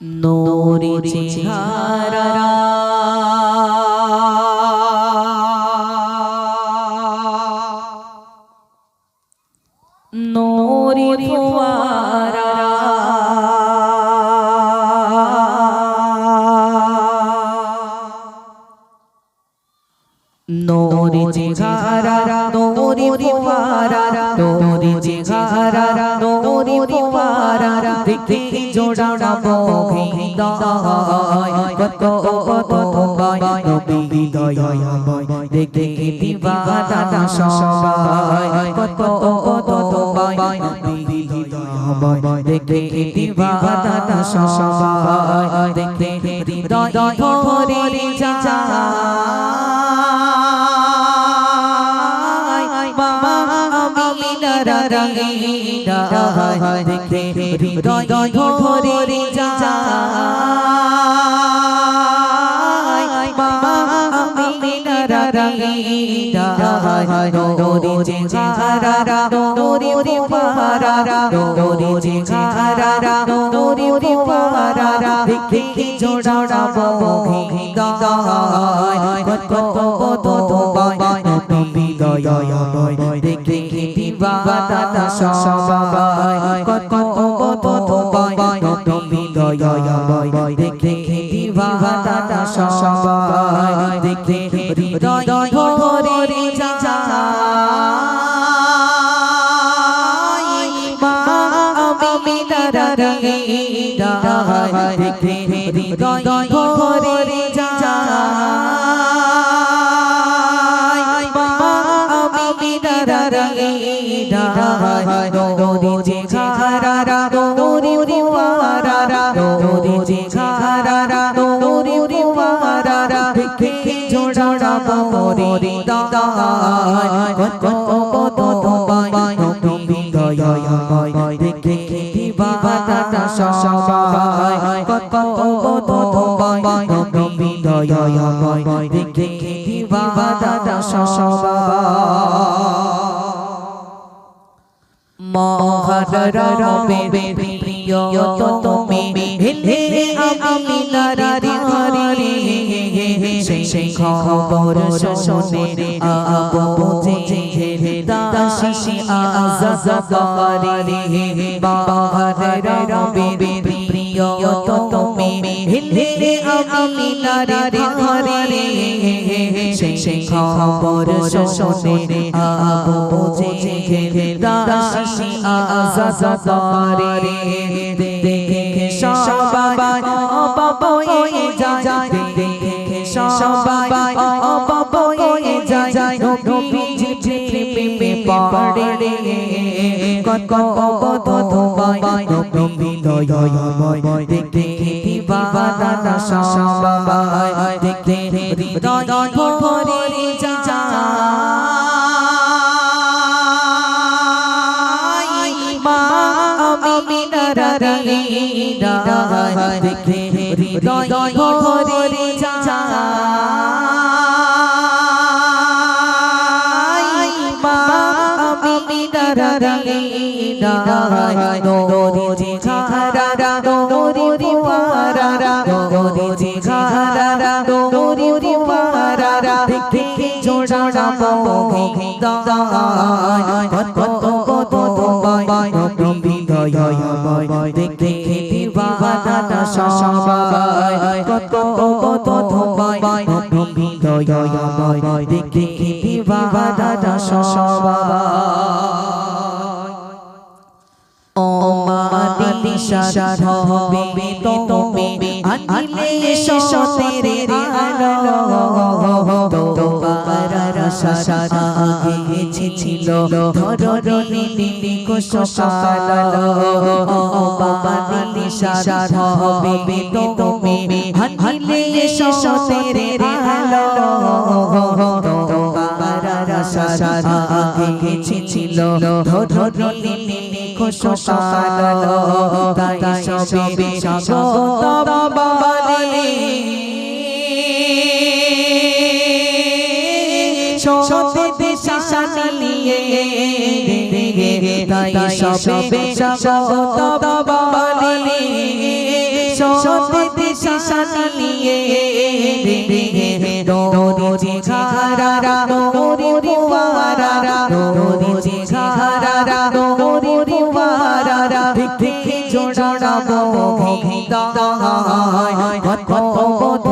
নূরি চেহারা নূরি নূরি চেহারা নূরি ফুয়ারা নূরি চেহারা নূরি ফুয়ারা। দেখতে জোড়াবো হৃদয় কত ভয় নবী হৃদয়ময় দেখতে দিবানা সবাই কত ভয় নবী হৃদয়ময় দেখতে দিবানা সবাই দেখতে হৃদয় ধরে যায় রঙিনা দেখতে হৃদয় ধরে যায় মা আমিনার রঙিনা নোরে চেহারা নোরে পারা নোরে চেহারা নোরে পারা দেখতে জোড়াবো হৃদয় কত কত ভয় নবী দয়াময় দেখতে দিবানা সবাই। কত কত ভয় নবী দয়াময় দেখতে দিবানা সবাই। দেখতে হৃদয় ধরে যায়। মা আমিনার রঙিনা দেখতে হৃদয় ধরে হৃদয় কত কত ভয় নবী দয়াময় দেখতে দিবানা সবাই কত কত ভয় নবী দয়াময় দেখতে দিবানা সবাই মহাদর প্রিয় তুমি হেলে আমি নারী, হরি সেই খবর শোনে আবু বুঝে দাসি আজাদ করে মহাদর রবে প্রিয় তুমি হেলে আমি নারী হরি সেই খবর শোনে আবু বুঝে দাসি আজাদ করে দেখে সবাই অপবয়ে যায় সবাই অপবয়ে যায় নবীজি প্রেমে পড়ে কত কত ভয় নবী দয়াময় দেখতে দিবানা সবাই দেখতে হৃদয় ভরে যায় মা আমিনার রঙিনা দেখতে হৃদয় ভরে সবাই দয়াময় দেখতে দিবানা সবাই সাধ হবে তুমি হবে তুমি আনিলে সতেরে তাই সবে স্বাগত বলে সবে দেশে শানিয়ে নদী ঝারা নদী ফুয়ারা নদী ঝারা নদী ফুয়ারা দেখে জোড়াবো হৃদয় কত কত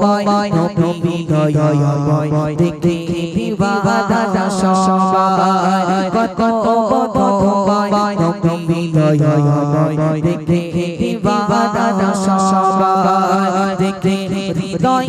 ভয় নবী দয়ায় দেখে দিবাদা সবাই কত কত ভয় নবী দয়ায় দেখে দিবাদা সবাই দেখে হৃদয়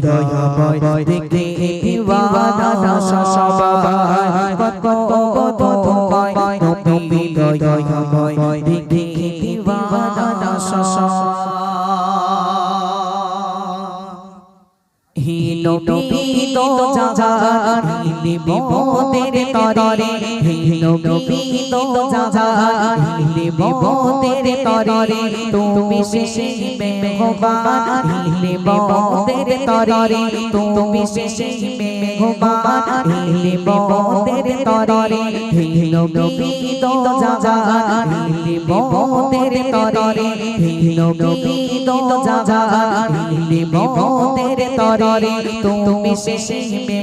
দয়াময় দেখে দিওয়ানা সবাই কত কত ভয় নবী দয়াময় দেখে দিওয়ানা সবাই হিলো বিদ জাহান হিলি বিপদের তরে হিলো বিদ জাহান বিপদের তরে তুমি শেষে মেঘবান হিলি বিপদের তরে তুমি শেষে মেঘবান হিলি বিপদের তরে হিলো বিদ জাহান বিপদের তরে হিলো বিদ জাহান বিপদের তরে তুমি শেষে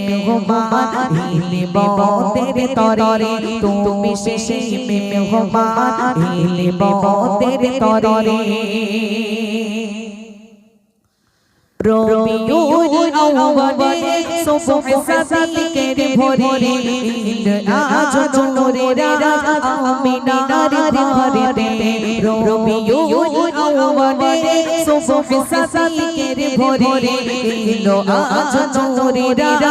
মেঘবান হিলি বদের তরে তুমি শেষে মেঘবান হিলি বদের তরে রবিউল আউয়ালে সুবহ সাদিকের ভোরে আজ জোরে রাজ আমিনার ঘরেতে। রবিউল আউয়ালে সুবহ সাদিকের ভোরে ইল আজ জোরে রাজ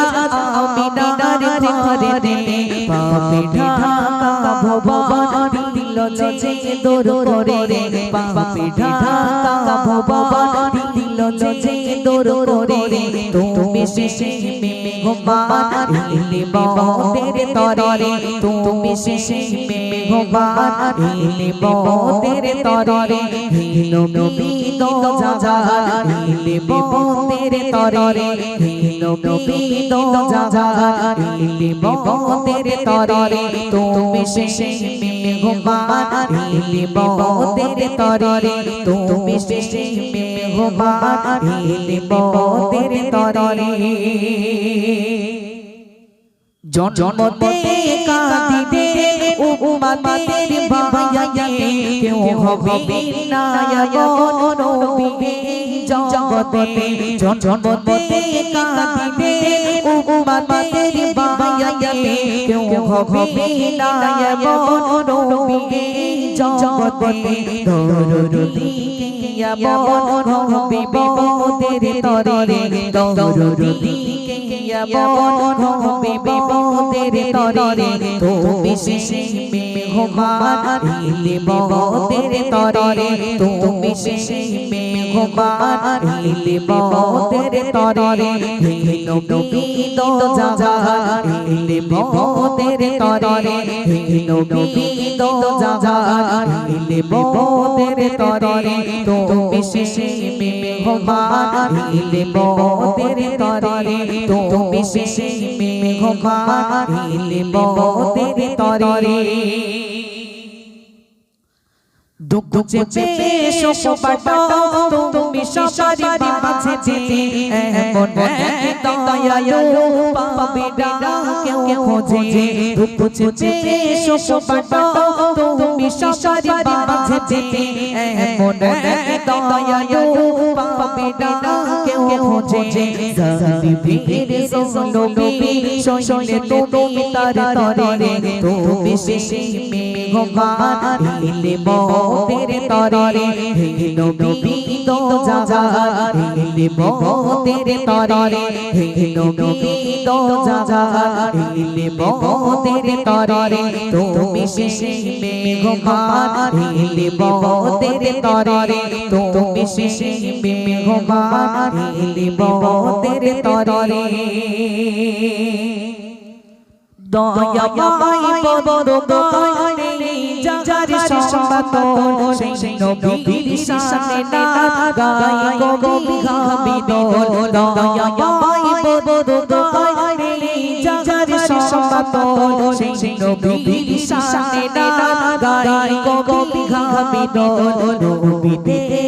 আমিনার ঘরেতে। পাপে ঢাকা ভবন দিল যে দোর করে পাপে ঢাকা ভবন যে দোর করে তুমি শেষে মেঘবান হিলি বদের তরে তুমি শেষে মেঘবান হিলি বদের তরে হিলো নবীদ জাহান হিলি বদের তরে হিলো নবীদ জাহান হিলি বদের তরে তুমি শেষে মেঘবান হিলি বদের তরে তুমি শেষে মেঘবান হিলি বদের তরে জন্মতে কাঁদিবে উম্মতের ভাইয়াতে কেউ হবে বিনায়ক নবী জগতে জন্মতে কাঁদিবে উম্মতের ভাইয়াতে কেউ হবে বিনায়ক নবী জগতে দরদি বন বিবি বিপদের তরে দরদি কেয়ামত হবে বিপদের তরে তুমি শেষে মেঘমান হিলে বদের তরে তুমি শেষে মেঘমান হিলে বদের তরে হিলো নবীদ জাহান হিলে বদের তরে হিলো নবীদ জাহান হিলে বদের তরে তুমি শেষে মেঘমান হিলে বদের তরে তুমি শেষে মেঘমান হিলে বদের তরে দুঃখ চেপে শোষপাটা তুমি সবারি মাঝে যে এমন এক দয়ালু পাবে না কেউ খোঁজে। দুঃখ চেপে শোষপাটা তুমি সবারি মাঝে এমন দয়ালু পাবে না কেউ খোঁজে। জালিমের জলবি শৈলে তুমি তার তরে। তুমি মোদের তরে হে নবী তো যা হিলে মোদের তরে, তুমি শেষে মেঘমান, হিলে মোদের তরে, তুমি শেষে মেঘমান, হিলে মোদের তরে। দয়া মাই বড় গানে যার সম্পাত সেই নবীর শানে না গায় কবি গাবিদ দয়া মাই বড় গানে যার সম্পাত সেই নবীর শানে না গায় কবি গাবিদ নবী দেবে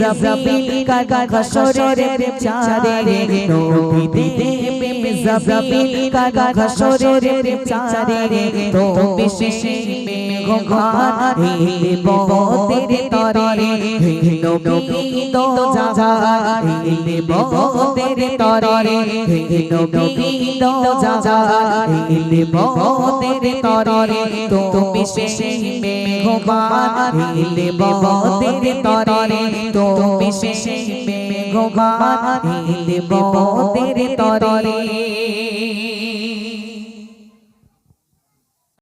জাবিল কাকা খসরের চারে নবী দেবে জাবিল কাকা খসরের চারে তুমি শেষে মেঘমান হেলে বদের তরে নবী তো হেলে বদের তরে নবী তো হেলে বদের তরে তুমি শেষে মেঘমান হিলে বদের তরে তুমি শেষে মেঘমান হেলে বদের তরে